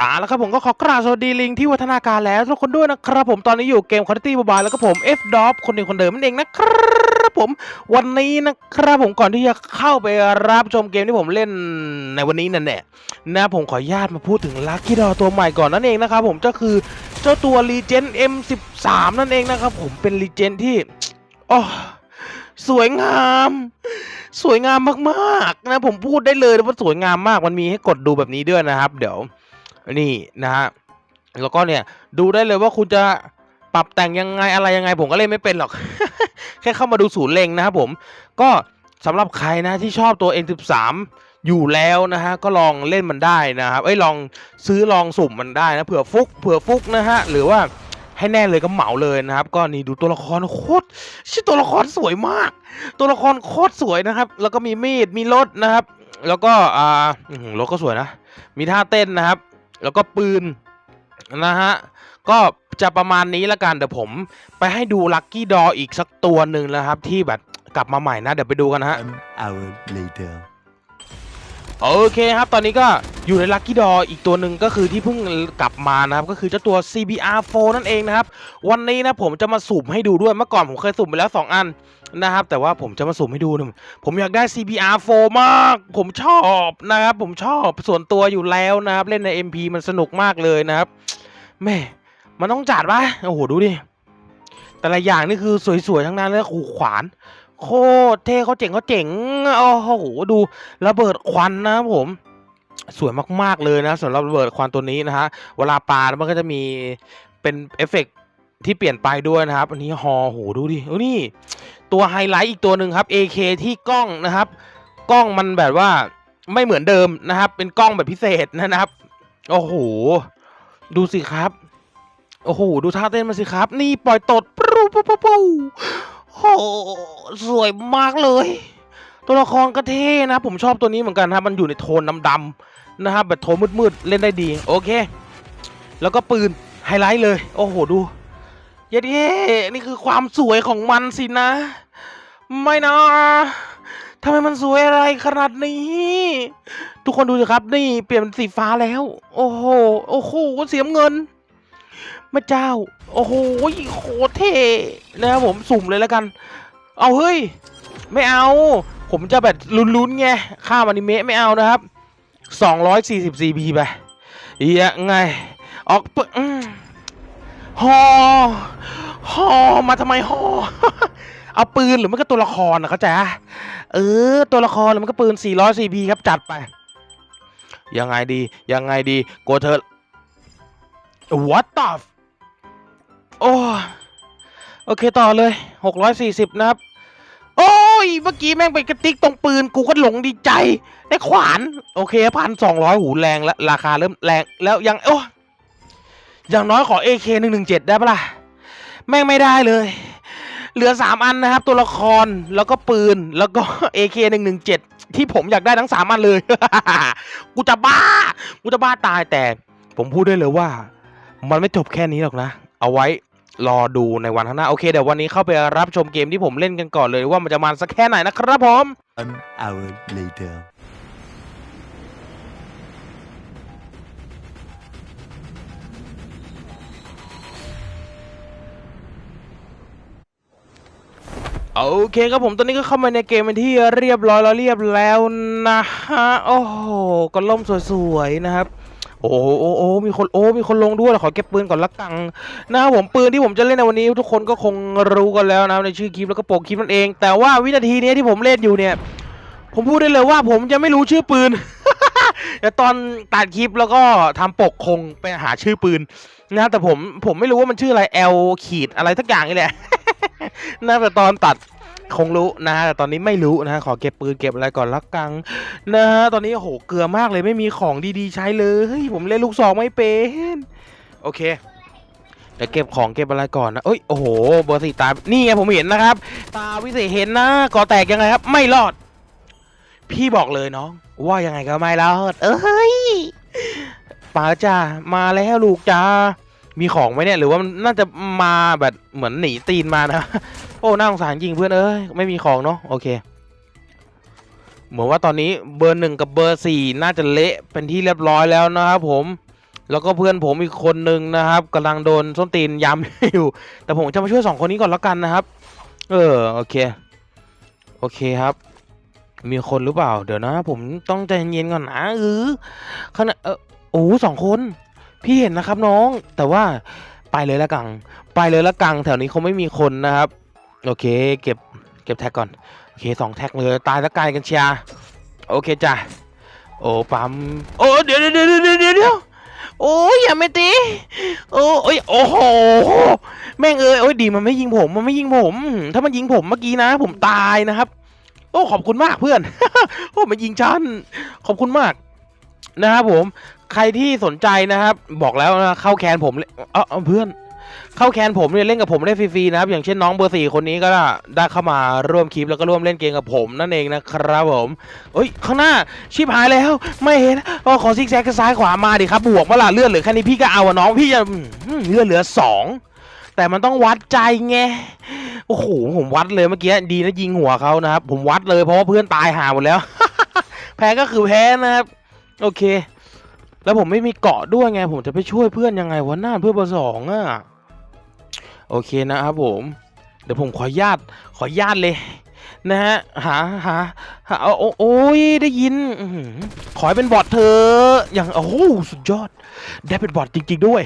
อ่าแล้วครับผมก็ขอกราบสวัสดีลิงที่วัฒนาการแล้วทุกคนด้วยนะครับผมตอนนี้อยู่เกมคอนตี้บายแล้วก็ผม F d o p คนหนึ่งคนเดิมนั่นเองนะครับผมวันนี้นะครับผมก่อนที่จะเข้าไปรับชมเกมที่ผมเล่นในวันนี้นั่นแหละนะผมขออนุญาตมาพูดถึงลั c กี้ดอตัวใหม่ก่อนนั่นเองนะครับผมก็คือเจ้าตัว Legend M13 นั่นเองนะครับผมเป็น Legend ที่อ๋อสวยงาม สวยงามมากๆนะผมพูดได้เลยว่าสวยงามมากมันมีให้กดดูแบบนี้ด้วยนะครับ เดี๋ยว นี่นะฮะแล้วก็เนี่ยดูได้เลยว่าคุณจะปรับแต่งยังไงอะไรยังไงผมก็เล่นไม่เป็นหรอก แค่เข้ามาดูศูนย์เล็งนะครับผมก็สำหรับใครนะที่ชอบตัว N13 อยู่แล้วนะฮะก็ลองเล่นมันได้นะครับเอ้ยลองซื้อลองสุ่มมันได้นะเผื่อฟุกเผื่อฟุกนะฮะหรือว่าให้แน่เลยก็เหมาเลยนะครับ ก็นี่ดูตัวละครโคตรชื่อตัวละครสวยมาก ตัวละครโคตรสวยนะครับ แล้วก็มีมีดมีรถนะครับ แล้วก็อ่ารถก็สวยนะ มีท่าเต้นนะครับ แล้วก็ปืนนะฮะ ก็จะประมาณนี้ละกันเดี๋ยวผมไปให้ดูลั c กี้ดออีกสักตัวหนึ่งนะครับ ที่แบบกลับมาใหม่นะ เดี๋ยวไปดูกันนะฮะ One hour later. โอเคครับ ตอนนี้ก็อยู่ในลั c กี้ดออีกตัวหนึ่งก็คือที่เพิ่งกลับมานะครับ ก็คือเจ้าตัว CBR4 นั่นเองนะครับ วันนี้นะผมจะมาสุ่มให้ดูด้วยเมื่อก่อนผมเคยสุ่มไปแล้ว 2 อัน นะครับ แต่ว่าผมจะมาสุ่มให้ดูนะผมอยากได้ CBR4 มาก ผมชอบนะครับ ผมชอบส่วนตัวอยู่แล้วนะครับ เล่นใน MP มันสนุกมากเลยนะครับแม่มันต้องจัดปะโอ้โห ดูดิ แต่ละอย่างนี่คือสวยๆ ทั้งนั้นเลยขู่ขวาน โคตรเท่เขาเจ๋งเขาเจ๋ง โอ้โห ดูระเบิดควันนะครับผม สวยมากๆเลยนะสำหรับระเบิดควันตัวนี้นะฮะ เวลาปามันก็จะมีเป็นเอฟเฟกต์ที่เปลี่ยนไปด้วยนะครับ อันนี้ฮอโห ดูดิโอ้นี่ ตัวไฮไลท์อีกตัวหนึ่งครับ AK ที่กล้องนะครับ กล้องมันแบบว่าไม่เหมือนเดิมนะครับ เป็นกล้องแบบพิเศษนะครับ โอ้โห ดูสิครับ โอ้โห ดูท่าเต้นมาสิครับ นี่ปล่อยตดปูปูปูปูโอ้สวยมากเลย ตัวละครก็เท่นะ ผมชอบตัวนี้เหมือนกันครับ มันอยู่ในโทนดำๆนะครับ แบบโทนมืดๆ เล่นได้ดี โอเค แล้วก็ปืนไฮไลท์เลย โอ้โห ดู เย้เนี่คือความสวยของมันสินะ ไม่นะทำไมมันสวยอะไรขนาดนี้ ทุกคนดูสิครับ นี่เปลี่ยนเป็นสีฟ้าแล้ว โอ้โห โอ้โหเสียเงินม่เจ้า โอ้โหโคตรเท่นะครับผมสุ่มเลยแล้วกัน เอาเฮ้ย ไม่เอา ผมจะแบบลุ้นๆไงข้ามอนิเมะไม่เอานะครับ 240 CP ไปยังไง ออกปะอืม ฮอฮอมาทำไมฮอเอาปืนหรือมันก็ตัวละครนะเขาจปะเออ ตัวละครหรือมันก็ปืน400 CP ครับจัดไป ยังไงดียังไงดีโกเธอ what the f- โอ้โอเคต่อเลย 640 นะครับ โอ้ย เมื่อกี้แม่งไปกระติกตรงปืน กูก็หลงดีใจ ได้ขวาน โอเคพันสองร้อยหูแรงแล้ว ราคาเริ่มแรงแล้วยัง โอ้ อย่างน้อยขอ AK หนึ่งหนึ่งเจ็ดได้ปะล่ะ แม่งไม่ได้เลย เหลือสามอันนะครับ ตัวละครแล้วก็ปืนแล้วก็ AK หนึ่งหนึ่งเจ็ดที่ผมอยากได้ทั้งสามอันเลย กูจะบ้า กูจะบ้าตายแต่ผมพูดได้เลยว่า มันไม่จบแค่นี้หรอกนะ เอาไว้รอดูในวันข้างหน้า โอเคเดี๋ยววันนี้เข้าไปรับชมเกมที่ผมเล่นกันก่อนเลยว่ามันจะมันสักแค่ไหนนะครับผม One hour later. โอเคครับผมตอนนี้ก็เข้ามาในเกมเป็นที่เรียบร้อยแล้วเรียบแล้วนะฮะโอ้โหก็ล่มสวยๆนะครับ โอ้โหโอ้มีคนโอ้มีคนลงด้วยขอเก็บปืนก่อนละกังนะครับผมปืนที่ผมจะเล่นในวันนี้ ทุกคนก็คงรู้กันแล้วนะในชื่อคลิปแล้วก็โปกคลิปนั่นเอง แต่ว่าวินาทีนี้ที่ผมเล่นอยู่เนี่ย ผมพูดได้เลยว่าผมจะไม่รู้ชื่อปืนเดี๋ยวตอนตัดคลิปแล้วก็ทำปกคงไปหาชื่อปืนนะแต่ผมผมไม่รู้ว่ามันชื่ออะไร L ขีดอะไรทักอย่างนี่แหละนะแต่ตอนตัด คงรู้นะฮะแต่ตอนนี้ไม่รู้นะฮะขอเก็บปืนเก็บอะไรก่อนละกังนะฮะตอนนี้โอ้โหเกลือมากเลยไม่มีของดีๆใช้เลยเฮ้ยผมเล่นลูกซองไม่เป็นโอเคเดี๋ยวเก็บของเก็บอะไรก่อนนะเอ้ยโอ้โหเบอร์สี่ตานี่ไงผมเห็นนะครับ ตาวิเศษเห็นนะก่อแตกยังไงครับ ไม่รอด พี่บอกเลยน้อง ว่ายังไงก็ไม่รอดเอ้ยป๋าจ้ามาแล้วลูกจ้ามีของไหมเนี่ยหรือว่ามันน่าจะมาแบบเหมือนหนีตีนมานะ โอ้น่าสงสารจริงเพื่อนเอ้ยไม่มีของเนาะโอเค เหมือนว่าตอนนี้เบอร์หนึ่งกับเบอร์สี่น่าจะเละเป็นที่เรียบร้อยแล้วนะครับผมแล้วก็เพื่อนผมอีกคนนึงนะครับกำลังโดนส้นตีนยำอยู่ แต่ผมจะมาช่วยสองคนนี้ก่อนแล้วกันนะครับ เออโอเคโอเคครับ มีคนหรือเปล่า เดี๋ยวนะ ผมต้องใจเย็นก่อนนะเออขณะเออโอ้สองคน พี่เห็นนะครับน้อง แต่ว่าไปเลยละกัง ไปเลยละกัง แถวนี้คงไม่มีคนนะครับ โอเค เก็บ เก็บแท็กก่อน โอเคสองแท็กเลย ตายและกายกันเชียโอเคจ้ะ โอ้ปั๊ม โอ้ เดี๋ยวเดี๋ยวเดี๋ยวเดี๋ยวเดี๋ยวโอ้ยอย่าไม่ตีโอ้โอ้ยโอ้โห แม่งเอ้ย โอ้ยดีมันไม่ยิงผม มันไม่ยิงผม ถ้ามันยิงผมเมื่อกี้นะ ผมตายนะครับ โอ้ ขอบคุณมากเพื่อน โอ้มันยิงฉัน ขอบคุณมาก นะครับผม ใครที่สนใจนะครับ บอกแล้วนะเข้าแคนผมเลยเออเพื่อน เข้าแคนผมเนี่ยเล่นกับผมได้ฟรีๆนะครับอย่างเช่นน้องเบอร์สี่คนนี้ก็ได้เข้ามาร่วมคลิปแล้วก็ร่วมเล่นเกมกับผมนั่นเองนะครับผมเอ้ยข้างหน้าชิบหายแล้วไม่เห็นโอ้ขอซิกแซกซ้ายขวามาดิครับบวกเมื่อไหร่เลือดเหลือแค่นี้พี่ก็เอาอะน้องพี่จะเลือดเหลือสองแต่มันต้องวัดใจไงโอ้โหผมวัดเลยเมื่อกี้ดีนะยิงหัวเขานะครับผมวัดเลยเพราะว่าเพื่อนตายหาหมดแล้ว แพ้ก็คือแพ้นะครับ โอเค แล้วผมไม่มีเกาะด้วยไง ผมจะไปช่วยเพื่อนยังไงวะหน้าเพื่อนเบอร์สองอะ โอเคนะครับผมเดี๋ยวผมขอญาตขอญาตเลยนะฮะหาหาหาเอาโอ้โอ้ยได้ยินอขอให้เป็นบอทเธออย่างโอ้โหสุดยอด ได้เป็นบอทจริง ๆ ด้วย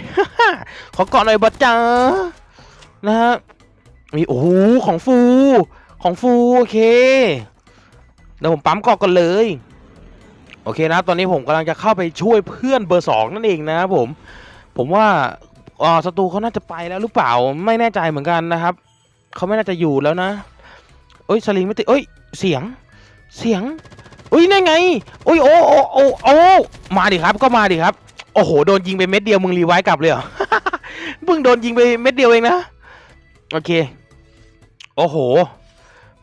ขอเกาะหน่อยบอทจ้านะฮะมีโอ้โหของฟู ของฟูโอเคเดี๋ยวผมปั๊มเกาะก่อนเลย โอเคนะ ตอนนี้ผมกำลังจะเข้าไปช่วยเพื่อนเบอร์สองนั่นเองนะครับผม ผมว่า อ่าศัตรูเขาน่าจะไปแล้วหรือเปล่าไม่แน่ใจเหมือนกันนะครับเขาไม่น่าจะอยู่แล้วนะเอ้ยสลิงไม่ติดเอ้ยเสียงเสียงเอ้ยนั่นไงโอ้ยโอ้โอ้โอ้โอ้มาดิครับก็มาดิครับโอ้โหโดนยิงไปเม็ดเดียวมึงรีไวซ์กลับเลยเหรอเพิ่งโดนยิงไปเม็ดเดียวเองนะโอเคโอ้โห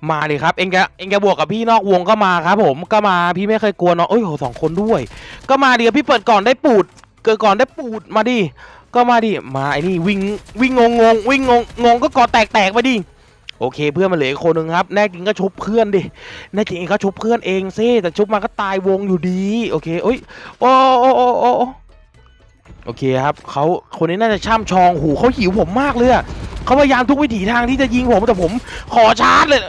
มาดิครับ เองจะเองจะบวกกับพี่นอกวงก็มาครับ ผมก็มาพี่ไม่เคยกลัวเนาะเอ้ยโหสองคนด้วย ก็มาดิครับพี่เปิดก่อนได้ปูด เกิดก่อนได้ปูดมาดิก็มาดิมาไอ้นี่วิ่งวิ่งงงงงวิ่งงงงงก็กอแตกแตกไปดิโอเคเพื่อนมันเหลืออีกคนนึงครับแน่จริงก็ชุบเพื่อนดิแน่จริงก็ชุบเพื่อนเองซิแต่ชุบมาก็ตายวงอยู่ดีโอเคเอ้ยโอ้โอ้โอ้โอ้โอเคครับเขาคนนี้น่าจะช่ำชองหูเขาหิวผมมากเลยเขาพยายามทุกวิถีทางที่จะยิงผมแต่ผมขอชาร์จเลย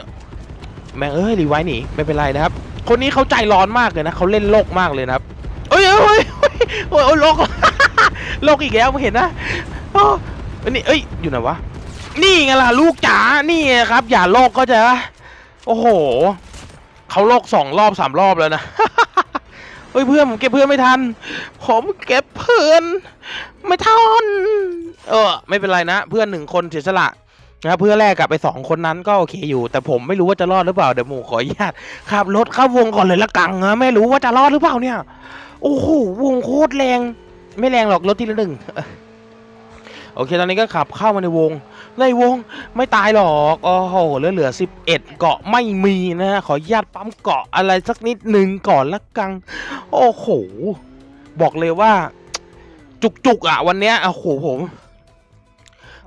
แม่งเอ้ยรีไวซ์หนีไม่เป็นไรนะครับ คนนี้เขาใจร้อนมากเลยนะเขาเล่นโลกมากเลยนะครับเอ้ยเอ้ยเอ้ยเอ้ย โอ้ยโอ้ยโลกโลกอีกแล้วมึงเห็นนะโอ้อันนี้เอ้ย อยู่ไหนวะ นี่ไงล่ะลูกจ๋า นี่ไงครับ อย่าโลกก็จะโอ้โห เขาโลกสองรอบสามรอบแล้วนะ เฮ้ยเพื่อนผมเก็บเพื่อนไม่ทัน ผมเก็บเพื่อนไม่ทัน เออ ไม่เป็นไรนะ เพื่อนหนึ่งคนเสียสละนะเพื่อแลกกลับไปสองคนนั้นก็โอเคอยู่ แต่ผมไม่รู้ว่าจะรอดหรือเปล่าเดี๋ยวหมูขออนุญาตขับรถเข้าวงก่อนเลยละกังนะไม่รู้ว่าจะรอดหรือเปล่าเนี่ย โอ้โหวงโคตรแรง ไม่แรงหรอกรถที่ละหนึ่งโอเค ตอนนี้ก็ขับเข้ามาในวง ในวงไม่ตายหรอก โอ้โห เหลือเหลือสิบเอ็ดเกาะไม่มีนะฮะขอญาตปั๊มเกาะอะไรสักนิดหนึ่งก่อนละกังโอ้โห บอกเลยว่า จุกๆอะ วันเนี้ยโอ้โหผม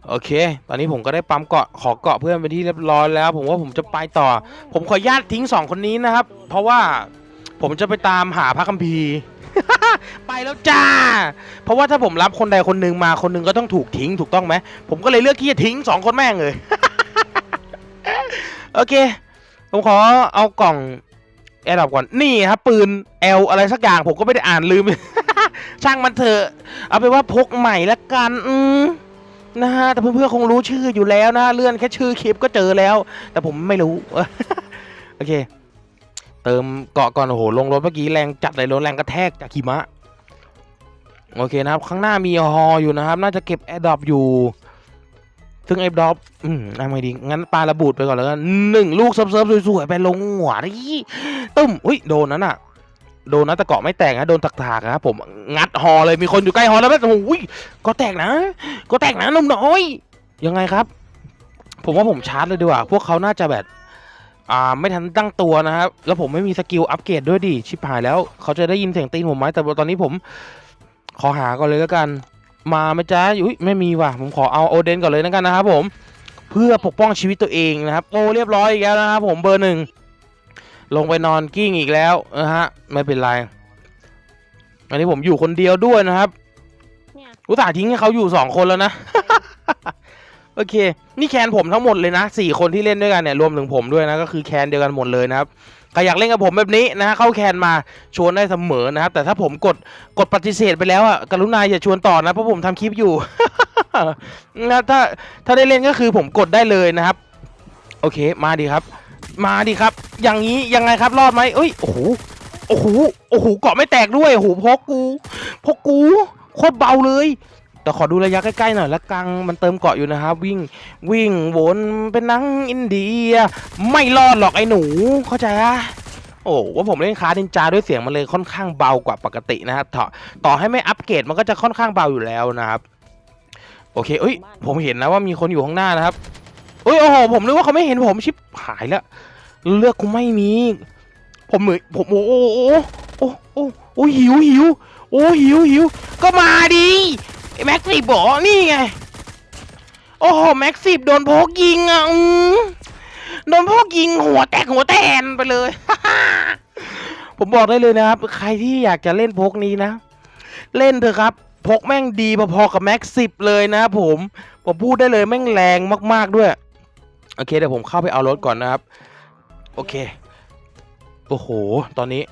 โอเค ตอนนี้ผมก็ได้ปั๊มเกาะ ขอเกาะเพื่อนไปที่เรียบร้อยแล้ว ผมว่าผมจะไปต่อ ผมขอญาตทิ้งสองคนนี้นะครับ เพราะว่าผมจะไปตามหาพระคัมภีร์ ไปแล้วจ้า เพราะว่าถ้าผมรับคนใดคนหนึ่งมาคนหนึ่งก็ต้องถูกทิ้งถูกต้องไหม ผมก็เลยเลือกที่จะทิ้งสองคนแม่งเลย โอเค ผมขอเอากล่องแอร์ดรอปก่อน นี่ครับปืน L อลอะไรสักอย่าง ผมก็ไม่ได้อ่านลืม ช่างมันเถอะ เอาไปนว่าพกใหม่ละกัน อืมนะฮะ แต่เพื่อนๆคงรู้ชื่ออยู่แล้วนะ เลื่อนแค่ชื่อคลิปก็เจอแล้ว แต่ผมไม่รู้ โอเค เติมเกาะก่อนโอ้โหลงรถเมื่อกี้แรงจัดเลยรถแรงกระแทกจากหิมะโอเคนะครับ ข้างหน้ามีฮออยู่นะครับ น่าจะเก็บแอร์ดรอปอยู่ ซึ่งไอ้ดรอปอืมทำไงดี งั้นปลาระบูดไปก่อนแล้วกันหนึ่งลูกเซิร์ฟๆสวยๆไปลงหัวดิตึ้มอุ้ยโดนนั้นอะโดนนะแต่เกาะไม่แตกนะโดนถักๆนะครับผมงัดฮอเลยมีคนอยู่ใกล้ฮอแล้วแม่โอ้ยก็แตกนะ ก็แตกนะนุ่มน้อย ยังไงครับ ผมว่าผมชาร์จเลยดีกว่า พวกเขาน่าจะแบบ อ่าไม่ทันตั้งตัวนะครับ แล้วผมไม่มีสกิลอัปเกรดด้วยดิ ชิบหายแล้ว เขาจะได้ยินเสียงตีนผมไหมแต่ตอนนี้ผม ขอหาก่อนเลยแล้วกัน มาไหมจ๊ะอุ้ยไม่มีว่ะ ผมขอเอาโอเดนก่อนเลยแล้วกันนะครับผม เพื่อปกป้องชีวิตตัวเองนะครับโอ้เรียบร้อยอีกแล้วนะครับผมเบอร์หนึ่งลงไปนอนกิ้งอีกแล้วนะฮะ ไม่เป็นไร อันนี้ผมอยู่คนเดียวด้วยนะครับ อุตส่าห์ทิ้งให้เขาอยู่สองคนแล้วนะ โอเค นี่แคนผมทั้งหมดเลยนะสี่คนที่เล่นด้วยกันเนี่ยรวมถึงผมด้วยนะก็คือแคนเดียวกันหมดเลยนะครับใครอยากเล่นกับผมแบบนี้นะฮะเข้าแคนมาชวนได้เสมอนะครับ แต่ถ้าผมกดกดปฏิเสธไปแล้วอะกรุณาอย่าชวนต่อนะเพราะผมทำคลิปอยู่นะถ้าถ้าได้เล่นก็คือผมกดได้เลยนะครับ โอเคมาดีครับ มาดีครับ อย่างนี้ยังไงครับรอดไหมเอ้ยโอ้โหโอ้โหโอ้โหเกาะไม่แตกด้วยโอ้โหพกกูพกกูโคตรเบาเลย แต่ขอดูระยะใกล้ๆหน่อยละกังมันเติมเกาะอยู่นะครับ วิ่งวิ่งวนเป็นนังอินเดีย ไม่รอดหรอกไอ้หนูเข้าใจอะโอ้ว่าผมเล่นคาร์ดินจาด้วยเสียงมันเลยค่อนข้างเบากว่าปกตินะครับต่อต่อให้ไม่อัปเกรดมันก็จะค่อนข้างเบาอยู่แล้วนะครับ โอเคเอ้ย ผมเห็นนะว่ามีคนอยู่ข้างหน้านะครับเอ้ยโอ้โหผมนึกว่าเขาไม่เห็นผมชิบหายแล้วเลือกกูไม่มี ผมเหมือนผมโอ้โอ้โอ้โอ้โอ้หิวหิวโอ้หิวหิวก็มาดิ แม็กซิบบอกนี่ไง โอ้โหแม็กซิบโดนพกยิงอะอืมโดนพกยิงหัวแตกหัวแตนไปเลย ผมบอกได้เลยนะครับ ใครที่อยากจะเล่นพกนี้นะ เล่นเถอะครับ พกแม่งดีพอๆกับแม็กซิบเลยนะผม ผมพูดได้เลยแม่งแรงมากๆด้วย โอเคเดี๋ยวผมเข้าไปเอารถก่อนนะครับ โอเค โอ้โห ตอนนี้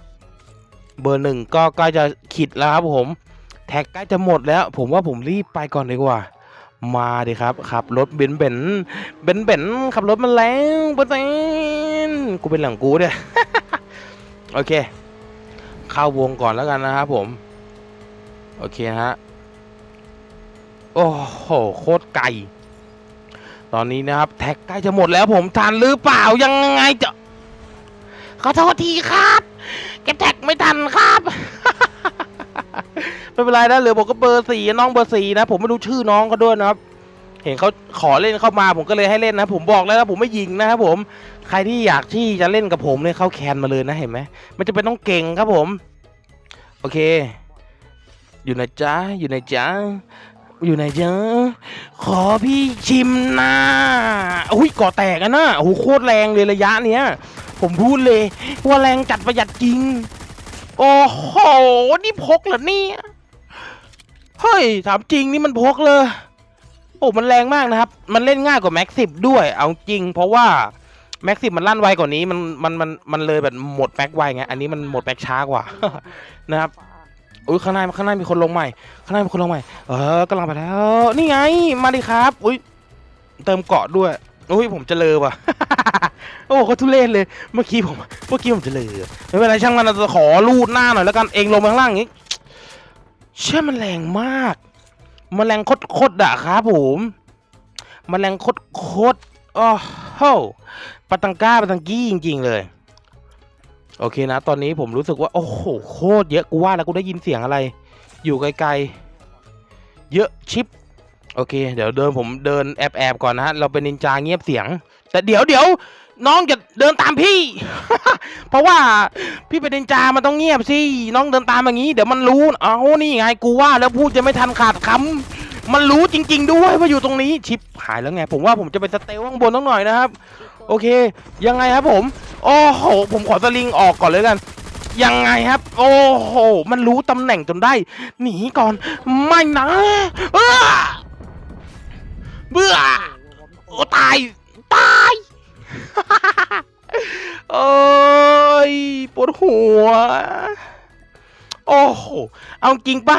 เบอร์หนึ่งก็ใกล้จะขิดแล้วครับผม แท็กใกล้จะหมดแล้ว ผมว่าผมรีบไปก่อนดีกว่า มาดิครับขับรถเบนเบนเบนเบนขับรถมาแล้วเบนกูเป็นหลังกูเนี่ยโอเค เข้าวงก่อนแล้วกันนะครับผม โอเคฮะโอ้โหโคตรไกลตอนนี้นะครับ แท็กใกล้จะหมดแล้วผมทันหรือเปล่ายังไงจะขอโทษทีครับ เก็บแท็กไม่ทันครับ ไม่เป็นไรนะเหลือผมก็เบอร์สี่น้องเบอร์สี่นะ ผมไม่รู้ชื่อน้องเขาด้วยนะครับ เห็นเขาขอเล่นเข้ามาผมก็เลยให้เล่นนะ ผมบอกแล้วนะผมไม่ยิงนะครับผม ใครที่อยากที่จะเล่นกับผมเนี่ยเข้าแคนมาเลยนะเห็นไหมมันจะเป็นต้องเก่งครับผม โอเค อยู่ไหนจ๊ะอยู่ไหนจ๊ะอยู่ไหนจ๊ะขอพี่ชิมนะอุ้ยก่อแตกอะนะโอ้โหโคตรแรงเลยระยะเนี้ยผมพูดเลยว่าแรงจัดประหยัดจริง โอ้โห นี่พกเหรอเนี่ย เฮ้ยถามจริงนี่มันพกเลย โอ้ มันแรงมากนะครับ มันเล่นง่ายกว่าแม็กซิบด้วย เอาจริง เพราะว่าแม็กซิบมันลั่นไวกว่านี้ มัน มัน มัน มันเลยแบบหมดแม็กไวไง อันนี้มันหมดแม็กช้ากว่า นะครับอุ้ยข้างหน้าข้างหน้ามีคนลงใหม่ ข้างหน้ามีคนลงใหม่ เออกำลังไปแล้ว นี่ไง มาดิครับ อุ้ยเติมเกาะด้วย อุ้ยผมจะเลอว่ะ โอ้เขาทุเรศเลย เมื่อกี้ผม เมื่อกี้ผมจะเลอไม่เป็นไรช่างมันเราจะขอลูดหน้าหน่อยแล้วกัน เองลงไปข้างล่างอย่างนี้ เชื่อมันแรงมาก มันแรงโคตรโคตรอะครับผมมันแรงโคตรโคตรโอ้โหปาตังก้าปาตังกี้จริง ๆ เลย โอเคนะ ตอนนี้ผมรู้สึกว่า โอ้โห โคตรเยอะ กูว่าแล้วกูได้ยินเสียงอะไร อยู่ไกลๆ เยอะชิป โอเค เดี๋ยวเดินผมเดินแอบแอบๆก่อนนะฮะ เราเป็นนินจาเงียบเสียง แต่เดี๋ยวเดี๋ยว น้องจะเดินตามพี่ เพราะว่าพี่เป็นนินจามันต้องเงียบสิ น้องเดินตามอย่างนี้ เดี๋ยวมันรู้เอานี่ไงกูว่า แล้วพูดจะไม่ทันขาดคำมันรู้จริง ๆ ด้วยว่าอยู่ตรงนี้ ชิปหายแล้วไง ผมว่าผมจะไปสเตลข้างบนต้องหน่อยนะครับ โอเค ยังไงครับผม โอ้โห ผมขอสลิงออกก่อนเลยกัน ยังไงครับ โอ้โห มันรู้ตำแหน่งจนได้ หนีก่อน ไม่นะเอ้อเบื่อโอ้ตาย ตาย โอ้ยปวดหัว โอ้โห เอาจริงป่ะ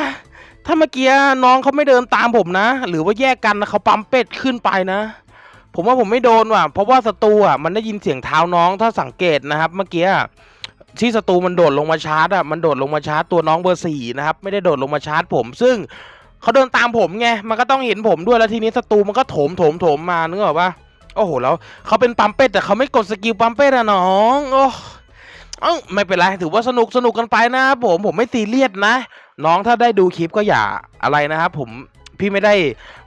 ถ้าเมื่อกี้น้องเขาไม่เดินตามผมนะ หรือว่าแยกกันนะเขาปั๊มเป็ดขึ้นไปนะ ผมว่าผมไม่โดนว่ะ เพราะว่าศัตรูอะมันได้ยินเสียงเท้าน้องถ้าสังเกตนะครับ เมื่อกี้ที่ศัตรูมันโดดลงมาชาร์จอะ มันโดดลงมาชาร์จตัวน้องเบอร์สี่นะครับ ไม่ได้โดดลงมาชาร์จผม ซึ่งเขาเดินตามผมไง มันก็ต้องเห็นผมด้วย แล้วทีนี้ศัตรูมันก็โถมโถมโถมมานึกออกปะ โอ้โหแล้วเขาเป็นปั๊มเป็ดแต่เขาไม่กดสกิลปั๊มเป็ดอะน้องโอ้เอ้าไม่เป็นไรถือว่าสนุกสนุกกันไปนะครับผมผมไม่ซีเรียสนะ น้องถ้าได้ดูคลิปก็อย่าอะไรนะครับผมพี่ไม่ได้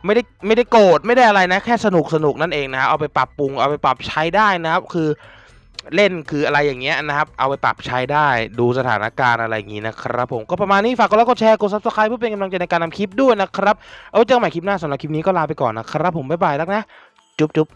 ไม่ได้ไม่ได้โกรธไม่ได้อะไรนะ แค่สนุกสนุกนั่นเองนะเอาไปปรับปรุงเอาไปปรับใช้ได้นะครับ คือเล่นคืออะไรอย่างเงี้ยนะครับ เอาไปปรับใช้ได้ดูสถานการณ์อะไรอย่างงี้นะครับผมก็ประมาณนี้ฝากกดไลค์กดแชร์กดซับสไครป์เพื่อเป็นกำลังใจในการทำคลิปด้วยนะครับ เอาเจอกันใหม่คลิปหน้าสำหรับคลิปนี้ก็ลาไปก่อนนะครับผมบ๊ายบายแล้วนะ จุ๊บจุ๊บ